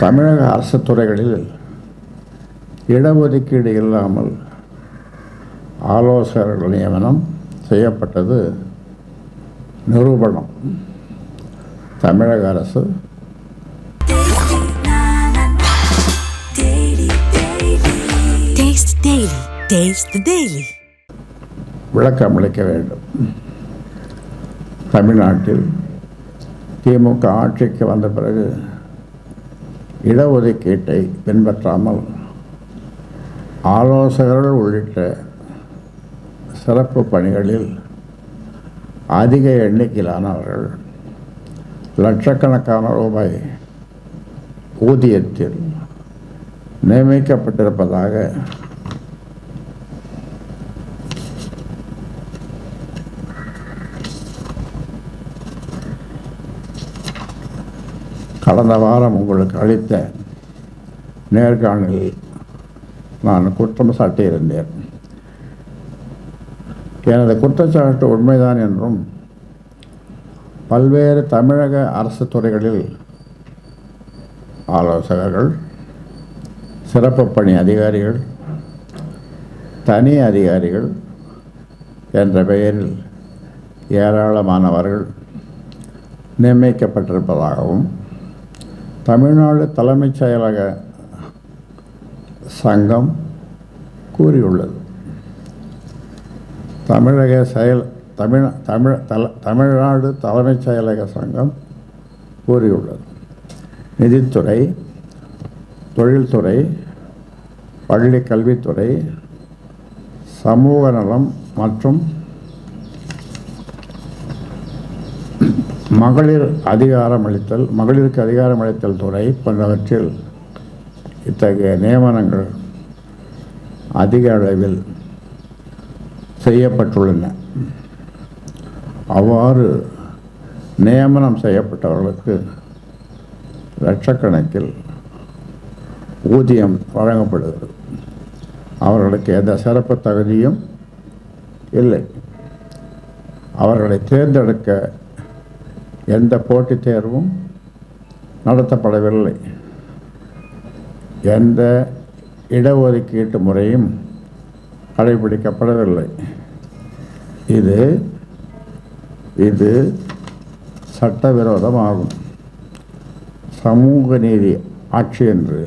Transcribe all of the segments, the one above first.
தமிழக அரசு துறைகளில் இடஒதுக்கீடு இல்லாமல் ஆலோசகர்கள் நியமனம் செய்யப்பட்டது நிரூபணம். தமிழக அரசு. விளக்கம் அளிக்க வேண்டும். தமிழ்நாட்டில் திமுக ஆட்சிக்கு வந்த பிறகு இடஒதுக்கீட்டை பின்பற்றாமல் ஆலோசகர்கள் உள்ளிட்ட சிறப்பு பணிகளில் அதிக எண்ணிக்கையிலானவர்கள் லட்சக்கணக்கான ரூபாய் ஊதியத்தில் நியமிக்கப்பட்டிருப்பதாக கடந்த வாரம் உங்களுக்கு அளித்த நேர்காணலில் நான் குற்றம் சாட்டியிருந்தேன். எனது குற்றச்சாட்டு உண்மைதான் என்றும் பல்வேறு தமிழக அரசு துறைகளில் ஆலோசகர்கள் சிறப்பு பணி அதிகாரிகள் தனி அதிகாரிகள் என்ற பெயரில் ஏராளமானவர்கள் நியமிக்கப்பட்டிருப்பதாகவும் தமிழ்நாடு தலைமைச் செயலக சங்கம் கூறியுள்ளது. தமிழக செயல் தமிழ் தமிழ் தல தமிழ்நாடு தலைமைச் செயலக சங்கம் கூறியுள்ளது. நிதித்துறை தொழில்துறை பள்ளி கல்வித்துறை சமூக நலம் மற்றும் மகளிர் அதிகாரமளித்தல் மகளிருக்கு அதிகாரமளித்தல் துறை போன்றவற்றில் இத்தகைய நியமனங்கள் அதிக அளவில் செய்யப்பட்டுள்ளன. அவ்வாறு நியமனம் செய்யப்பட்டவர்களுக்கு லட்சக்கணக்கில் ஊதியம் வழங்கப்படுகிறது. அவர்களுக்கு எந்த சிறப்பு தகுதியும் இல்லை. அவர்களை தேர்ந்தெடுக்க எந்த போட்டித் தேர்வும் நடத்தப்படவில்லை. எந்த இடஒதுக்கீட்டு முறையும் கடைபிடிக்கப்படவில்லை. இது இது சட்டவிரோதமாகும். சமூக நீதி ஆட்சி என்று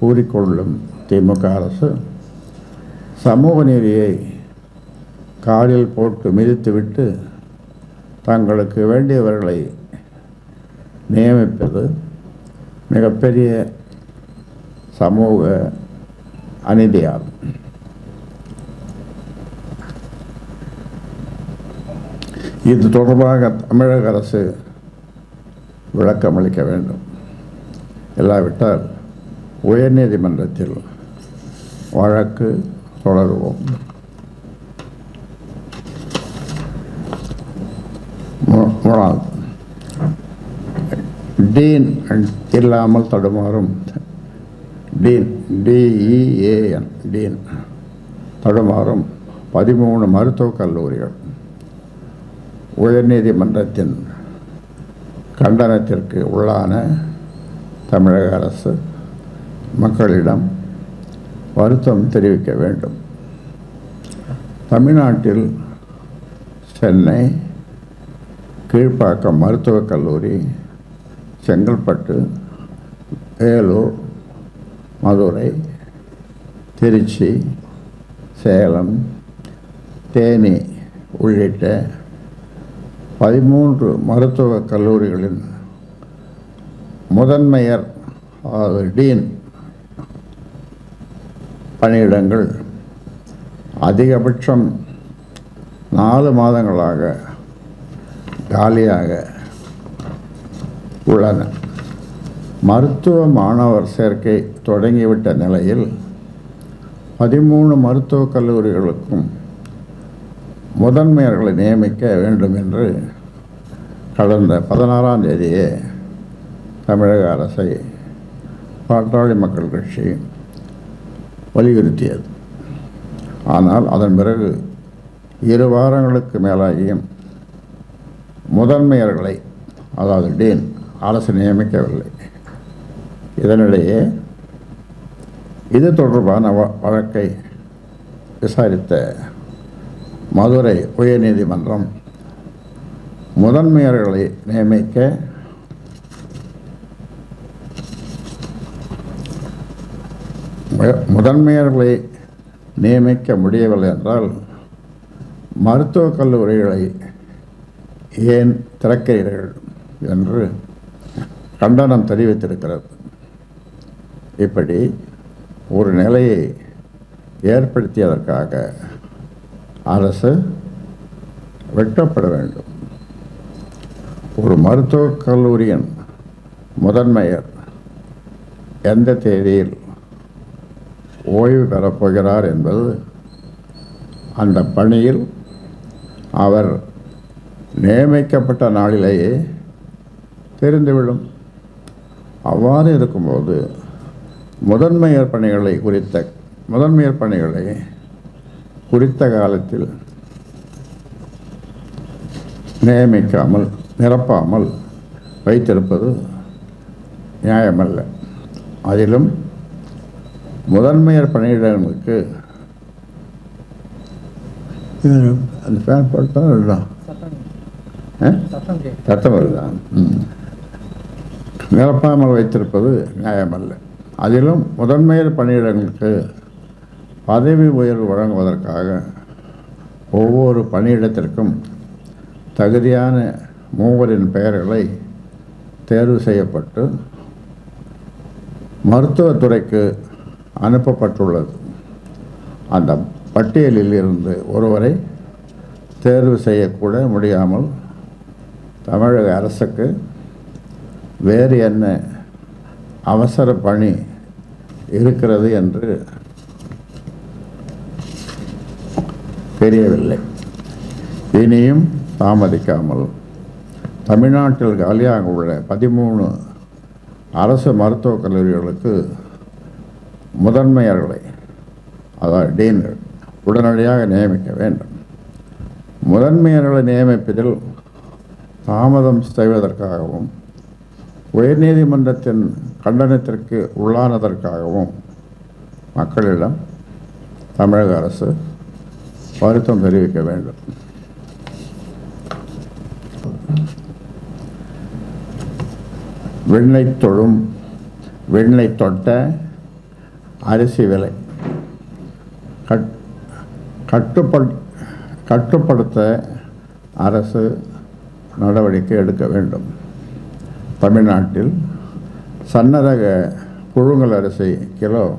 கூறிக்கொள்ளும் திமுக அரசு சமூக நீதியை காலில் போட்டு மிதித்துவிட்டு தங்களுக்கு வேண்டியவர்களை நியமிப்பது மிகப்பெரிய சமூக அநீதியாகும். இது தொடர்பாக தமிழக அரசு விளக்கம் அளிக்க வேண்டும். இல்லாவிட்டால் உயர்நீதிமன்றத்தில் வழக்கு தொடருவோம். மூ- டீன் இல்லாமல் தடுமாறும். Dean D E A N dean. தடுமாறும். பதிமூணு மருத்துவக் கல்லூரிகள். உயர்நீதிமன்றத்தின் கண்டனத்திற்கு உள்ளான தமிழக அரசு மக்களிடம் வருத்தம் தெரிவிக்க வேண்டும். தமிழ்நாட்டில் சென்னை கீழ்ப்பாக்கம் மருத்துவக் கல்லூரி செங்கல்பட்டு வேலூர் மதுரை திருச்சி சேலம் தேனி உள்ளிட்ட பதிமூன்று மருத்துவக் கல்லூரிகளின் முதன்மையர் அதாவது டீன் பணியிடங்கள். அதிகபட்சம் நாலு மாதங்களாக காலியாக உள்ளன. மருத்துவ மாணவர் சேர்க்கை தொடங்கிவிட்ட நிலையில் பதிமூணு மருத்துவக் கல்லூரிகளுக்கும் முதன்மையர்களை நியமிக்க வேண்டும் என்று கடந்த பதினாறாம் தேதியே தமிழக அரசை பாட்டாளி மக்கள் கட்சி வலியுறுத்தியது. ஆனால் அதன் பிறகு இரு வாரங்களுக்கு மேலாகியும் முதன்மையர்களை அதாவது டீன் அரசு நியமிக்கவில்லை. இதனிடையே இது தொடர்பான வ- வழக்கை விசாரித்த மதுரை உயர்நீதிமன்றம் முதன்மையர்களை நியமிக்க முதன்மையர்களை நியமிக்க முடியவில்லை என்றால் மருத்துவக் கல்லூரிகளை ஏன் திறக்கிறீர்கள் என்று கண்டனம் தெரிவித்திருக்கிறது. இப்படி ஒரு நிலையை ஏற்படுத்தியதற்காக அரசு வெட்டப்பட வேண்டும். ஒரு மருத்துவக் கல்லூரியின் முதன்மையர் எந்த தேதியில் ஓய்வு பெறப்போகிறார் என்பது அந்த பணியில் அவர் நியமிக்கப்பட்ட நாளிலேயே தெரிந்துவிடும் அவ்வாறு இருக்கும்போது முதன்மையர் பணிகளை குறித்த முதன்மையர் பணிகளை குறித்த காலத்தில் நியமிக்காமல் நிரப்பாமல் வைத்திருப்பது நியாயமல்ல அதிலும் முதன்மையர் பணியிடங்களுக்கு அந்த ஃபேன் போட்டா இதுதான் ஆ? சத்தம் வருதா? ம். நிரப்பாமல் வைத்திருப்பது நியாயமல்ல. அதிலும் முதன்மையர் பணியிடங்களுக்கு பதவி உயர்வு வழங்குவதற்காக ஒவ்வொரு பணியிடத்திற்கும் தகுதியான மூவரின் பெயர்களை தேர்வு செய்யப்பட்டு மருத்துவத்துறைக்கு அனுப்பப்பட்டுள்ளது. அந்த பட்டியலில் இருந்து ஒருவரை தேர்வு செய்யக்கூட முடியாமல் தமிழக அரசுக்கு வேறு என்ன அவசர பணி இருக்கிறது என்று தெரியவில்லை. இனியும் தாமதிக்காமல் தமிழ்நாட்டில் காலியாக உள்ள பதிமூணு அரசு மருத்துவக் கல்லூரிகளுக்கு முதன்மையர்களை அதாவது டீன்கள் உடனடியாக நியமிக்க வேண்டும். முதன்மையர்களை நியமிப்பதில் தாமதம் செய்வதற்காகவும் உயர்நீதிமன்றத்தின் கண்டனத்திற்கு உள்ளானதற்காகவும் மக்களிடம் தமிழக அரசு வருத்தம் தெரிவிக்க வேண்டும். வெண்ணெய் தொழும் வெண்ணெய் தொட்ட அரிசி விலை கட் கட்டுப்பட் கட்டுப்படுத்த அரசு நடவடிக்கை எடுக்க வேண்டும். தமிழ்நாட்டில் சன்னரக புழுங்கல் அரிசி கிலோ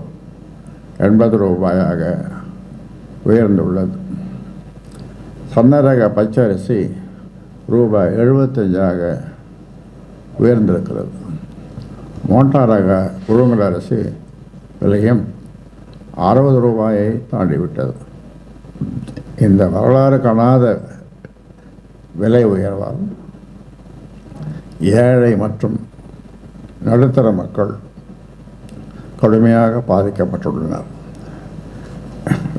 எண்பது ரூபாயாக உயர்ந்துள்ளது. சன்னரக பச்சரிசி ரூபாய் எழுபத்தஞ்சாக உயர்ந்திருக்கிறது. மோட்டாரக புழுங்கல் அரிசி விலையும் அறுபது ரூபாயை தாண்டிவிட்டது. இந்த வரலாறு காணாத விலை உயர்வால் ஏழை மற்றும் நடுத்தர மக்கள் கடுமையாக பாதிக்கப்பட்டுள்ளனர்.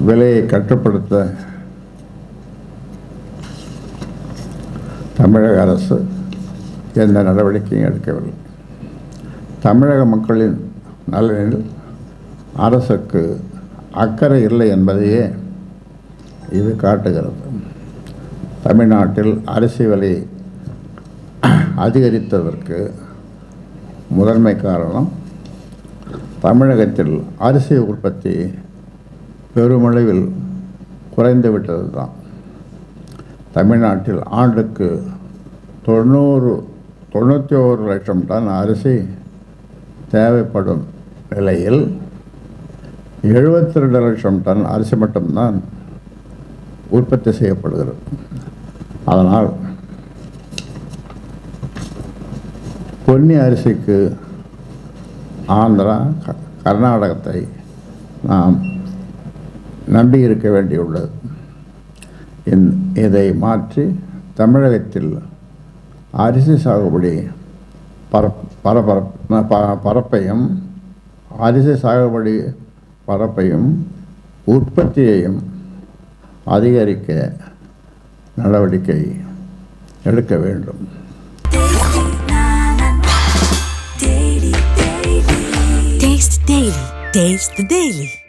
விலையை கட்டுப்படுத்த தமிழக அரசு எந்த நடவடிக்கையும் எடுக்கவில்லை. தமிழக மக்களின் நலனில் அரசுக்கு அக்கறை இல்லை என்பதையே இது காட்டுகிறது. தமிழ்நாட்டில் அரிசி விலை அதிகரித்ததற்கு முதன்மை காரணம் தமிழகத்தில் அரிசி உற்பத்தி பெருமளவில் குறைந்துவிட்டது தான் தமிழ்நாட்டில் ஆண்டுக்கு தொண்ணூறு தொண்ணூற்றி ஓரு லட்சம் டன் அரிசி தேவைப்படும் நிலையில் எழுபத்தி ரெண்டு லட்சம் டன் அரிசி மட்டும்தான் உற்பத்தி செய்யப்படுகிறது. அதனால் பொன்னி அரிசிக்கு ஆந்திரா க- கர்நாடகத்தை நாம் நம்பி இருக்க வேண்டியுள்ளது. இதை மாற்றி தமிழகத்தில் அரிசி சாகுபடி பரப் பரபரப் ப- பரப்பையும் அரிசி சாகுபடி பரப்பையும் உற்பத்தியையும் அதிகரிக்க நடவடிக்கை எடுக்க வேண்டும் Taste the Daily.